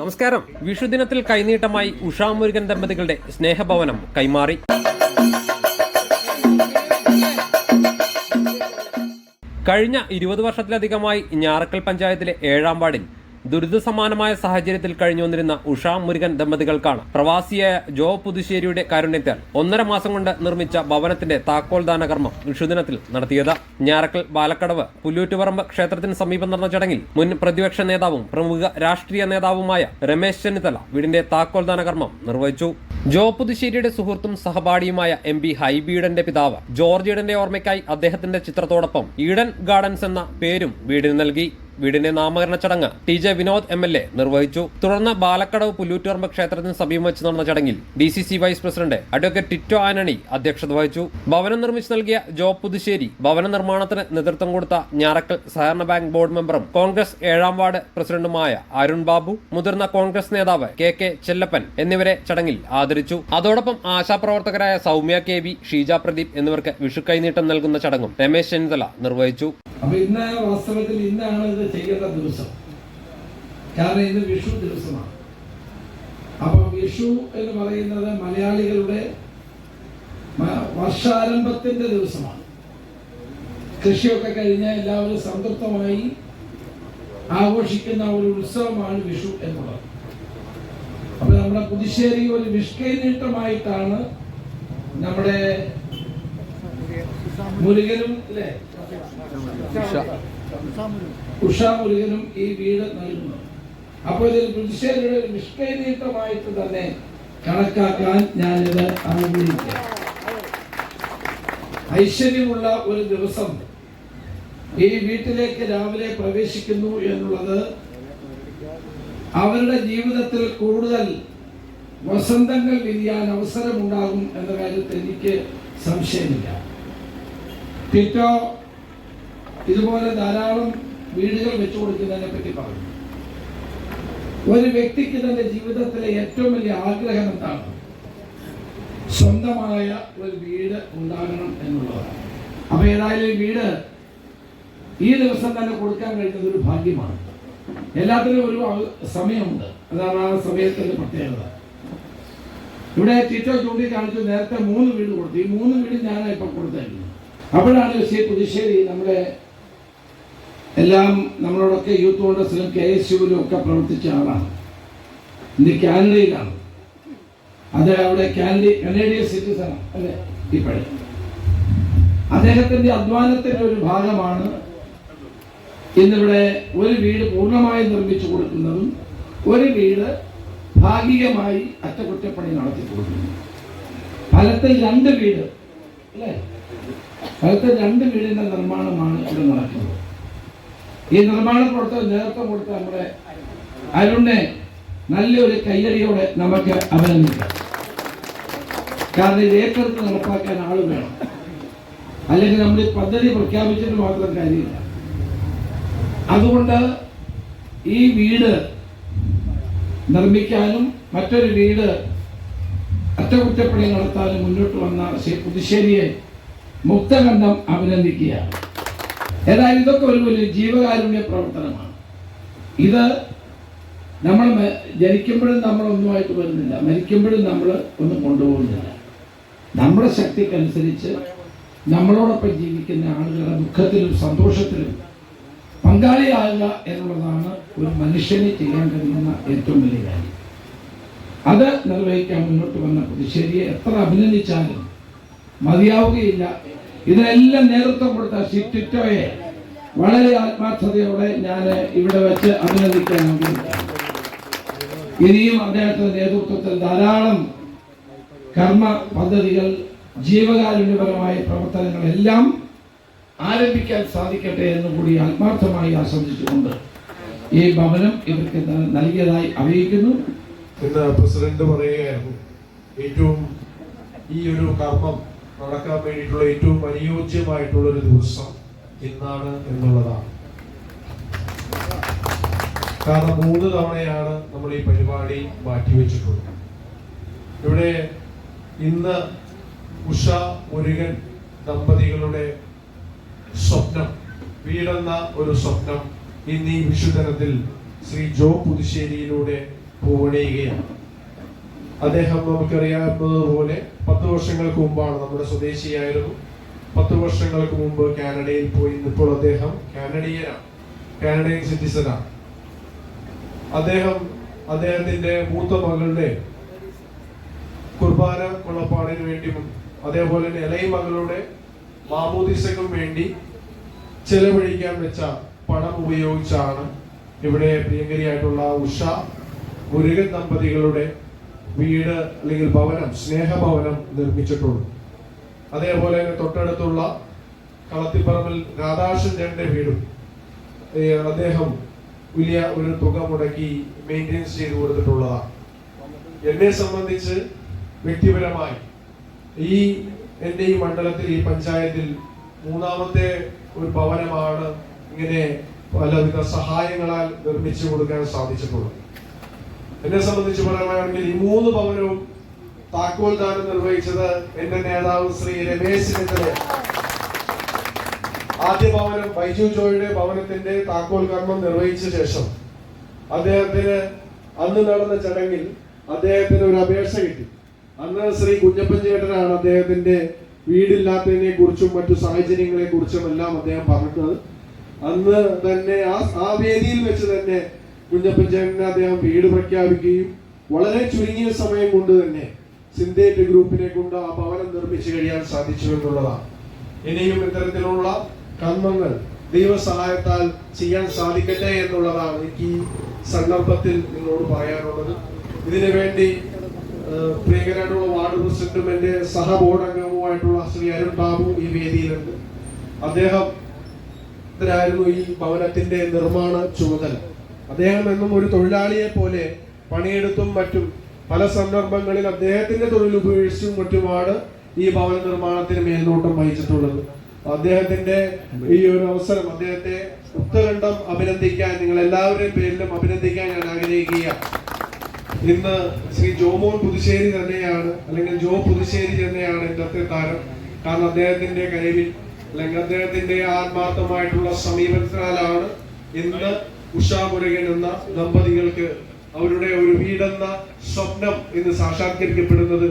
നമസ്കാരം. വിഷുദിനത്തിൽ കൈനീട്ടമായി ഉഷാ മുരുകൻ ദമ്പതികളുടെ സ്നേഹഭവനം കൈമാറി. കഴിഞ്ഞ ഇരുപത് വർഷത്തിലധികമായി ഞാറക്കൽ പഞ്ചായത്തിലെ ഏഴാം വാർഡിൽ ദുരിത സമാനമായ സാഹചര്യത്തിൽ കഴിഞ്ഞു വന്നിരുന്ന ഉഷാ മുരുകൻ ദമ്പതികൾക്കാണ് പ്രവാസിയായ ജോ പുതുശ്ശേരിയുടെ കാരുണ്യത്താൽ ഒന്നര മാസം കൊണ്ട് നിർമ്മിച്ച ഭവനത്തിന്റെ താക്കോൽ ദാന കർമ്മം വിഷുദിനത്തിൽ നടത്തിയത്. ഞാറക്കൽ ബാലക്കടവ് പുല്ലൂറ്റുപറമ്പ് ക്ഷേത്രത്തിന് സമീപം നടന്ന ചടങ്ങിൽ മുൻ പ്രതിപക്ഷ നേതാവും പ്രമുഖ രാഷ്ട്രീയ നേതാവുമായ രമേശ് ചെന്നിത്തല വീടിന്റെ താക്കോൽ ദാന കർമ്മം നിർവഹിച്ചു. ജോ പുതുശ്ശേരിയുടെ സുഹൃത്തും സഹപാഠിയുമായ എം പി ഹൈബി പിതാവ് ജോർജ് ഈഡന്റെ ഓർമ്മയ്ക്കായി അദ്ദേഹത്തിന്റെ ചിത്രത്തോടൊപ്പം ഈഡൻ ഗാർഡൻസ് എന്ന പേരും വീടിന് നൽകി. വീടിന്റെ നാമകരണ ചടങ്ങ് T J Vinod M L A നിർവഹിച്ചു. തുടർന്ന് ബാലക്കടവ് പുല്ലൂറ്റുപറമ്പ് ക്ഷേത്രത്തിന് സമീപം വെച്ച് നടന്ന ചടങ്ങിൽ D C C vice president advocate Tito ആനണി അധ്യക്ഷത വഹിച്ചു. ഭവനം നിർമ്മിച്ചു നൽകിയ ജോ പുതുശ്ശേരി ഭവന നിർമ്മാണത്തിന് നേതൃത്വം കൊടുത്ത ഞാറക്കൽ സഹകരണ ബാങ്ക് ബോർഡ് മെമ്പറും കോൺഗ്രസ് ഏഴാം വാർഡ് പ്രസിഡന്റുമായ അരുൺ ബാബു മുതിർന്ന കോൺഗ്രസ് നേതാവ് കെ കെ ചെല്ലപ്പൻ എന്നിവരെ ചടങ്ങിൽ ആദരിച്ചു. അതോടൊപ്പം ആശാപ്രവർത്തകരായ സൗമ്യ കെ വി ഷീജ പ്രദീപ് എന്നിവർക്ക് വിഷു കൈനീട്ടം നൽകുന്ന ചടങ്ങും രമേശ് ചെന്നിത്തല നിർവഹിച്ചു. അപ്പൊ ഇന്ന് വാസ്തവത്തിൽ ഇന്നാണ് ഇത് ചെയ്യേണ്ട ദിവസം. കാരണം ഇന്ന് വിഷു ദിവസമാണ്. അപ്പൊ വിഷു എന്ന് പറയുന്നത് മലയാളികളുടെ വർഷാരംഭത്തിന്റെ ദിവസമാണ്. കൃഷിയൊക്കെ കഴിഞ്ഞ് എല്ലാവരും സംതൃപ്തമായി ആഘോഷിക്കുന്ന ഒരു ഉത്സവമാണ് വിഷു എന്നുള്ളത്. അപ്പൊ നമ്മുടെ പുതുശ്ശേരി ഒരു വിഷ്കൈനീട്ടമായിട്ടാണ് നമ്മുടെ മുരുകനും അല്ലേ? ഉഷ മുരുകനും ഈ വീട് നൽകുന്നു. അപ്പോൾ ഇതിൽ പ്രതിഷേധയുടെ ഒരു തന്നെ കണക്കാക്കാൻ ഞാനിത് ആഗ്രഹിക്കുക ഐശ്വര്യമുള്ള ഒരു ദിവസം ഈ വീട്ടിലേക്ക് രാവിലെ പ്രവേശിക്കുന്നു എന്നുള്ളത് അവരുടെ ജീവിതത്തിൽ കൂടുതൽ വസന്തങ്ങൾ വിരിയാൻ അവസരമുണ്ടാകും എന്ന കാര്യത്തിൽ എനിക്ക് സംശയമില്ല. ടിറ്റോ ഇതുപോലെ ധാരാളം വീടുകൾ വെച്ചു കൊടുക്കുന്നതിനെ പറ്റി പറഞ്ഞു ഒരു വ്യക്തിക്ക് തന്റെ ജീവിതത്തിലെ ഏറ്റവും വലിയ ആഗ്രഹം എന്താണ്? സ്വന്തമായ ഒരു വീട് ഉണ്ടാകണം എന്നുള്ളതാണ്. അപ്പൊ ഏതായാലും വീട് ഈ ദിവസം തന്നെ കൊടുക്കാൻ കഴിയുന്നത് ഒരു ഭാഗ്യമാണ്. എല്ലാത്തിനും ഒരു സമയമുണ്ട്. അതാണ് ആ സമയത്തിന്റെ പ്രത്യേകത. ഇവിടെ ടിറ്റോ ചൂണ്ടിക്കാണിച്ചു നേരത്തെ മൂന്ന് വീട് കൊടുത്തു. ഈ മൂന്ന് വീട് ഞാനാണ് ഇപ്പൊ കൊടുത്തായിരുന്നു അപ്പോഴാണ് ശ്രീ പുതുശ്ശേരി നമ്മുടെ എല്ലാം നമ്മളോടൊക്കെ യൂത്ത് കോൺഗ്രസിലും കെ എസ് യുവിലും ഒക്കെ പ്രവർത്തിച്ച ആളാണ്. ഇന്ന് കാനഡയിലാണ്. അത് അവിടെ കാനഡി കനേഡിയൻ സിറ്റിസണാണ് അല്ലേ? ഇപ്പോഴും. അദ്ദേഹത്തിന്റെ അധ്വാനത്തിന്റെ ഒരു ഭാഗമാണ് ഇന്നിവിടെ ഒരു വീട് പൂർണമായി നിർമ്മിച്ചു കൊടുക്കുന്നതും ഒരു വീട് ഭാഗികമായി അറ്റകുറ്റപ്പണി നടത്തി കൊടുക്കുന്നു ഫലത്തിൽ രണ്ട് വീട് അല്ലേ? ഫലത്തിൽ രണ്ട് വീടിന്റെ നിർമ്മാണമാണ് ഇവിടെ നടക്കുന്നത്. ഈ നിർമ്മാണ പ്രവർത്തനം നേതൃത്വം കൊടുത്ത നമ്മുടെ അരുണിനെ നല്ലൊരു കയ്യടിയോടെ നമുക്ക് അഭിനന്ദിക്കാം. കാരണം ഇത് ഏറ്റെടുത്ത് നടപ്പാക്കാൻ ആൾ വേണം. അല്ലെങ്കിൽ നമ്മൾ ഈ പദ്ധതി പ്രഖ്യാപിച്ചിട്ട് മാത്രം കാര്യമില്ല. അതുകൊണ്ട് ഈ വീട് നിർമ്മിക്കാനും മറ്റൊരു വീട് അറ്റകുറ്റപ്പണി നടത്താനും മുന്നോട്ട് വന്ന ശ്രീ പുതുശ്ശേരിയെ മുക്തകണ്ഠം അഭിനന്ദിക്കുകയാണ്. ഏതായാലും ഇതൊക്കെ ഒരു വലിയ ജീവകാരുണ്യ പ്രവർത്തനമാണ്. ഇത് നമ്മൾ ജനിക്കുമ്പോഴും നമ്മൾ ഒന്നുമായിട്ട് വരുന്നില്ല. മരിക്കുമ്പോഴും നമ്മൾ ഒന്നും കൊണ്ടുപോകുന്നില്ല. നമ്മുടെ ശക്തിക്കനുസരിച്ച് നമ്മളോടൊപ്പം ജീവിക്കുന്ന ആളുകളുടെ ദുഃഖത്തിലും സന്തോഷത്തിലും പങ്കാളിയാകുക എന്നുള്ളതാണ് ഒരു മനുഷ്യന് ചെയ്യാൻ കഴിയുന്ന ഏറ്റവും വലിയ കാര്യം. അത് നിർവഹിക്കാൻ മുന്നോട്ട് വന്ന പുതുശ്ശേരിയെ എത്ര അഭിനന്ദിച്ചാലും മതിയാവുകയില്ല. ഇതിനെല്ലാം നേതൃത്വം കൊടുത്ത ശ്രീ ടിറ്റോയെ വളരെ ആത്മാർത്ഥതയോടെ ഞാൻ ഇവിടെ വെച്ച് അഭിനന്ദിക്കാൻ ഇനിയും അദ്ദേഹത്തിന്റെ നേതൃത്വത്തിൽ ധാരാളം കർമ്മ പദ്ധതികൾ ജീവകാരുണ്യപരമായ പ്രവർത്തനങ്ങളെല്ലാം ആരംഭിക്കാൻ സാധിക്കട്ടെ എന്ന് കൂടി ആത്മാർത്ഥമായി ആശംസിച്ചുകൊണ്ട് ഈ ഭവനം ഇവർക്ക് നൽകിയതായി അറിയിക്കുന്നു. പ്രസിഡന്റ് പറയുകയായിരുന്നു ഏറ്റവും ഈ ഒരു കർമ്മം നടക്കാൻ വേണ്ടിയിട്ടുള്ള ഏറ്റവും അനുയോജ്യമായിട്ടുള്ള ഒരു ദിവസം ഇന്നാണ് എന്നുള്ളതാണ്. കാരണം മൂന്ന് തവണയാണ് നമ്മൾ ഈ പരിപാടി മാറ്റിവെച്ചിട്ടുള്ളത്. ഇവിടെ ഇന്ന് ഉഷ മുരുകൻ ദമ്പതികളുടെ സ്വപ്നം വീടെന്ന ഒരു സ്വപ്നം ഇന്ന് ഈ വിശുദ്ധനത്തിൽ ശ്രീ ജോ പുതുശ്ശേരിയിലൂടെ പൂവണിയുകയാണ്. അദ്ദേഹം നമുക്കറിയാവുന്നതുപോലെ പത്ത് വർഷങ്ങൾക്ക് മുമ്പാണ് നമ്മുടെ സ്വദേശിയായിരുന്നു. പത്ത് വർഷങ്ങൾക്ക് മുമ്പ് കാനഡയിൽ പോയി ഇപ്പോൾ അദ്ദേഹം കാനഡീയനാണ്. കാനഡിയൻ സിറ്റിസനാണ്. അദ്ദേഹം അദ്ദേഹത്തിന്റെ മൂത്ത മകളുടെ കുർബാന കൊള്ളപ്പാടിന് വേണ്ടി അതേപോലെ തന്നെ ഇളയ മകളുടെ മാമോദിസക്കും വേണ്ടി ചെലവഴിക്കാൻ വെച്ച പണം ഉപയോഗിച്ചാണ് ഇവിടെ പ്രിയങ്കരിയായിട്ടുള്ള ഉഷ മുരുകൻ ദമ്പതികളുടെ വീട് അല്ലെങ്കിൽ ഭവനം സ്നേഹഭവനം നിർമ്മിച്ചിട്ടുണ്ട് അതേപോലെ തന്നെ തൊട്ടടുത്തുള്ള കളത്തിപ്പറമ്പിൽ രാധാകൃഷ്ണന്റെ വീടും അദ്ദേഹം വലിയ ഒരു തുക മുടക്കി മെയിന്റെനൻസ് ചെയ്തു കൊടുത്തിട്ടുള്ളതാണ്. എന്നെ സംബന്ധിച്ച് വ്യക്തിപരമായി ഈ എന്റെ ഈ മണ്ഡലത്തിൽ ഈ പഞ്ചായത്തിൽ മൂന്നാമത്തെ ഒരു ഭവനമാണ് ഇങ്ങനെ പലവിധ സഹായങ്ങളാൽ നിർമ്മിച്ചു കൊടുക്കാൻ സാധിച്ചിട്ടുള്ളത്. എന്നെ സംബന്ധിച്ച് പറയുകയാണെങ്കിൽ ഈ മൂന്ന് ഭവനവും താക്കോൽ ദാനം നിർവഹിച്ചത് എന്റെ നേതാവ് ശ്രീ രമേശ് ചെന്നിത്തല ആദ്യ ഭവനം ബൈജു ജോയുടെ ഭവനത്തിന്റെ താക്കോൽ കർമ്മം നിർവഹിച്ച ശേഷം അദ്ദേഹത്തിന് അന്ന് നടന്ന ചടങ്ങിൽ അദ്ദേഹത്തിന് ഒരു അപേക്ഷ കിട്ടി. അന്ന് ശ്രീ കുഞ്ഞപ്പൻ ചേട്ടനാണ് അദ്ദേഹത്തിന്റെ വീടില്ലാത്തതിനെ കുറിച്ചും മറ്റു സാഹചര്യങ്ങളെ കുറിച്ചും എല്ലാം അദ്ദേഹം പറഞ്ഞത് അന്ന് തന്നെ ആ വേദിയിൽ വെച്ച് തന്നെ കുഞ്ഞപ്പൻ ചേട്ടന് അദ്ദേഹം വീട് പ്രഖ്യാപിക്കുകയും വളരെ ചുരുങ്ങിയ സമയം കൊണ്ട് തന്നെ സിന്തേറ്റ് ഗ്രൂപ്പിനെ കൊണ്ട് ആ ഭവനം നിർമ്മിച്ചു കഴിയാൻ സാധിച്ചു എന്നുള്ളതാണ്. ഇനിയും ഇത്തരത്തിലുള്ള കർമ്മങ്ങൾ ദൈവസഹായത്താൽ ചെയ്യാൻ സാധിക്കട്ടെ എന്നുള്ളതാണ് എനിക്ക് ഈ സന്ദർഭത്തിൽ നിങ്ങളോട് പറയാനുള്ളത്. ഇതിനു വേണ്ടി ഏഹ്, പ്രിയങ്കരായിട്ടുള്ള വാർഡ് പ്രസിഡന്റും എന്റെ സഹ ബോർഡ് അംഗവുമായിട്ടുള്ള ശ്രീ അരുൺ ബാബു ഈ വേദിയിലുണ്ട്. അദ്ദേഹം ായിരുന്നു ഈ ഭവനത്തിന്റെ നിർമ്മാണ ചുമതല. അദ്ദേഹം എന്നും ഒരു തൊഴിലാളിയെ പോലെ പണിയെടുത്തും മറ്റും പല സന്ദർഭങ്ങളിൽ അദ്ദേഹത്തിന്റെ തൊഴിൽ ഉപേക്ഷിച്ചും മറ്റുമാണ് ഈ ഭവന നിർമ്മാണത്തിന് മേൽനോട്ടം വഹിച്ചിട്ടുള്ളത്. അദ്ദേഹത്തിന്റെ ഈ ഒരു അവസരം അദ്ദേഹത്തെ ഉത്തരണ്ടം അഭിനന്ദിക്കാൻ നിങ്ങൾ എല്ലാവരുടെയും പേരിലും അഭിനന്ദിക്കാൻ ഞാൻ ആഗ്രഹിക്കുകയാണ്. ഇന്ന് ശ്രീ ജോമോൻ പുതുശ്ശേരി തന്നെയാണ് അല്ലെങ്കിൽ ജോ പുതുശ്ശേരി തന്നെയാണ് ഇന്നത്തെ താരം. കാരണം അദ്ദേഹത്തിന്റെ കഴിവിൽ അല്ലെങ്കിൽ അദ്ദേഹത്തിന്റെ ആത്മാർത്ഥമായിട്ടുള്ള സമീപനത്തിനാലാണ് ഇന്ന് ഉഷാ മുരുകൻ എന്ന ദമ്പതികൾക്ക് അവരുടെ ഒരു വീടെന്ന സ്വപ്നം ഇന്ന് സാക്ഷാത്കരിക്കപ്പെടുന്നത്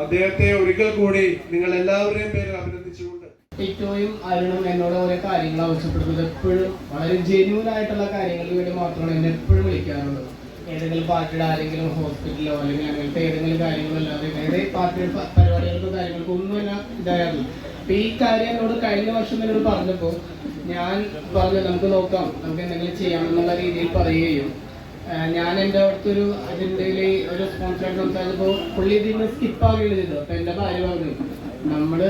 അദ്ദേഹത്തെ ഒരിക്കൽ കൂടി നിങ്ങൾ എല്ലാവരുടെയും പേരിൽ അഭിനന്ദിച്ചുകൊണ്ട് ടിറ്റോയും അരുണും എന്നോട് ഓരോ കാര്യങ്ങൾ ആവശ്യപ്പെടുന്നത് എപ്പോഴും വളരെ ജെന്യൂൻ ആയിട്ടുള്ള കാര്യങ്ങൾക്ക് വേണ്ടി മാത്രമാണ് എന്നെ എപ്പോഴും വിളിക്കാറുള്ളത്. ഏതെങ്കിലും പാർട്ടിയുടെ ആരെങ്കിലും ഹോസ്പിറ്റലോ അല്ലെങ്കിൽ അങ്ങനത്തെ ഏതെങ്കിലും കാര്യങ്ങളല്ലാതെ വേറെ പാർട്ടിയുടെ പരിപാടികൾക്കോ കാര്യങ്ങൾക്കോ ഒന്നും എന്നെ ഇതായിരുന്നു അപ്പൊ ഈ കാര്യം എന്നോട് കഴിഞ്ഞ വർഷം എന്നോട് പറഞ്ഞപ്പോൾ ഞാൻ പറഞ്ഞു നമുക്ക് നോക്കാം. നമുക്ക് എന്തെങ്കിലും ചെയ്യാം എന്നുള്ള രീതിയിൽ പറയുകയും ഞാൻ എന്റെ അടുത്തൊരു അതിന്റെ ഒരു സ്പോൺസറായിട്ട് സംസാരിച്ചപ്പോൾ പുള്ളി ഇതിൽ നിന്ന് ആവുകയാണ് ചെയ്തത്. അപ്പൊ എന്റെ ഭാര്യ പറഞ്ഞു നമ്മൾ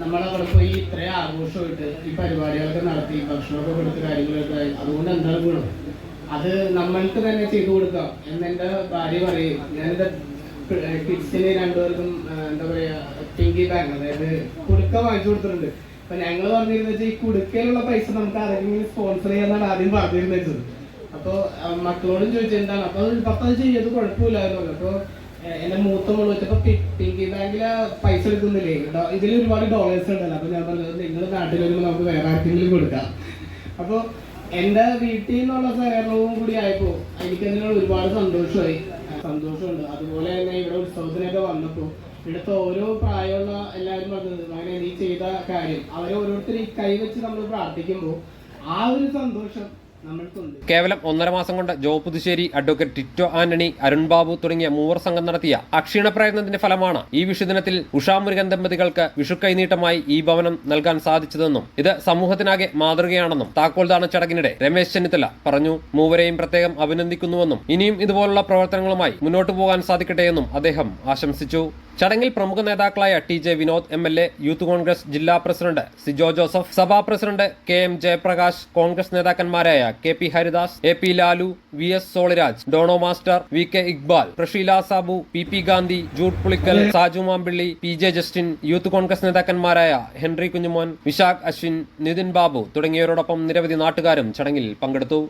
നമ്മളവിടെ പോയി ഇത്രയും ആഘോഷമായിട്ട് ഈ പരിപാടികളൊക്കെ നടത്തി ഭക്ഷണമൊക്കെ കൊടുത്ത് കാര്യങ്ങളൊക്കെ. അതുകൊണ്ട് എന്താണ് ഗുണം? അത് നമ്മൾക്ക് തന്നെ ചെയ്തു കൊടുക്കാം. എന്ന് എന്റെ ഭാര്യ പറയും. ഞാനിത് കിഡ്സിന് രണ്ടുപേർക്കും എന്താ പറയുക പിങ്കി ബാങ്ക് അതായത് കുടുക്ക വാങ്ങിച്ചു കൊടുത്തിട്ടുണ്ട്. അപ്പൊ ഞങ്ങൾ പറഞ്ഞിരുന്നത് ഈ കുടുക്കയിലുള്ള പൈസ നമുക്ക് ആരെങ്കിലും സ്പോൺസർ ചെയ്യാന്നാണ് ആദ്യം പറഞ്ഞിരുന്നത്. അപ്പൊ ആ, മക്കളോടും എന്താണ്? അപ്പൊ പത്ത് പപ്പ അത് ചെയ്യത് കുഴപ്പമില്ലായിരുന്നു. അപ്പൊ ഏഹ്, എന്റെ മൂത്ത മോൾ വെച്ചപ്പോ പിങ്കി ബാങ്കിൽ പൈസ എടുക്കുന്നില്ലേ? ഇതിൽ ഒരുപാട് ഡോളേഴ്സ് ഉണ്ടല്ലോ. അപ്പൊ ഞാൻ പറഞ്ഞത് നിങ്ങൾ നാട്ടിൽ വരുമ്പോൾ നമുക്ക് വേറെ ആർക്കെങ്കിലും കൊടുക്കാം. അപ്പൊ എന്റെ വീട്ടിൽ നിന്നുള്ള സഹകരണവും കൂടി ആയപ്പോ എനിക്ക് അതിനോട് ഒരുപാട് സന്തോഷമായി. സന്തോഷമുണ്ട്. അതുപോലെ തന്നെ ഇവിടെ ഉത്സവത്തിനൊക്കെ വന്നപ്പോ ഇവിടുത്തെ ഓരോ പ്രായമുള്ള എല്ലാവരും പറഞ്ഞത് അങ്ങനെ നീ ചെയ്ത കാര്യം അവരെ ഓരോരുത്തരും ഈ കൈ വെച്ച് നമ്മൾ പ്രാർത്ഥിക്കുമ്പോൾ ആ ഒരു സന്തോഷം കേവലം ഒന്നര മാസം കൊണ്ട് ജോ പുതുശ്ശേരി അഡ്വക്കേറ്റ് ടിറ്റോ ആന്റണി അരുൺ ബാബു തുടങ്ങിയ മൂവർ സംഘം നടത്തിയ അക്ഷീണ പ്രയത്നത്തിന്റെ ഫലമാണ് ഈ വിഷുദിനത്തിൽ ഉഷാ മുരുകൻ ദമ്പതികൾക്ക് വിഷു കൈനീട്ടമായി ഈ ഭവനം നൽകാൻ സാധിച്ചതെന്നും ഇത് സമൂഹത്തിനാകെ മാതൃകയാണെന്നും താക്കോൽദാന ചടങ്ങിനിടെ രമേശ് ചെന്നിത്തല പറഞ്ഞു. മൂവരെയും പ്രത്യേകം അഭിനന്ദിക്കുന്നുവെന്നും ഇനിയും ഇതുപോലുള്ള പ്രവർത്തനങ്ങളുമായി മുന്നോട്ടു പോകാൻ സാധിക്കട്ടെ എന്നും അദ്ദേഹം ആശംസിച്ചു. ചടങ്ങിൽ പ്രമുഖ നേതാക്കളായ T J Vinod M L A youth Congress ജില്ലാ പ്രസിഡന്റ് സിജോ ജോസഫ് സഭാ president K M Jayaprakash Congress നേതാക്കന്മാരായ K P Haridas A P Lalu V S Soliraj Dono master V K Iqbal Presheela Sabu P P Gandhi Jude Pulickal Saju Mampilly P J Justin youth Congress നേതാക്കന്മാരായ Henry Kunjumon Vishakh Ashwin Nithin Babu തുടങ്ങിയവരോടൊപ്പം നിരവധി നാട്ടുകാരും ചടങ്ങിൽ പങ്കെടുത്തു.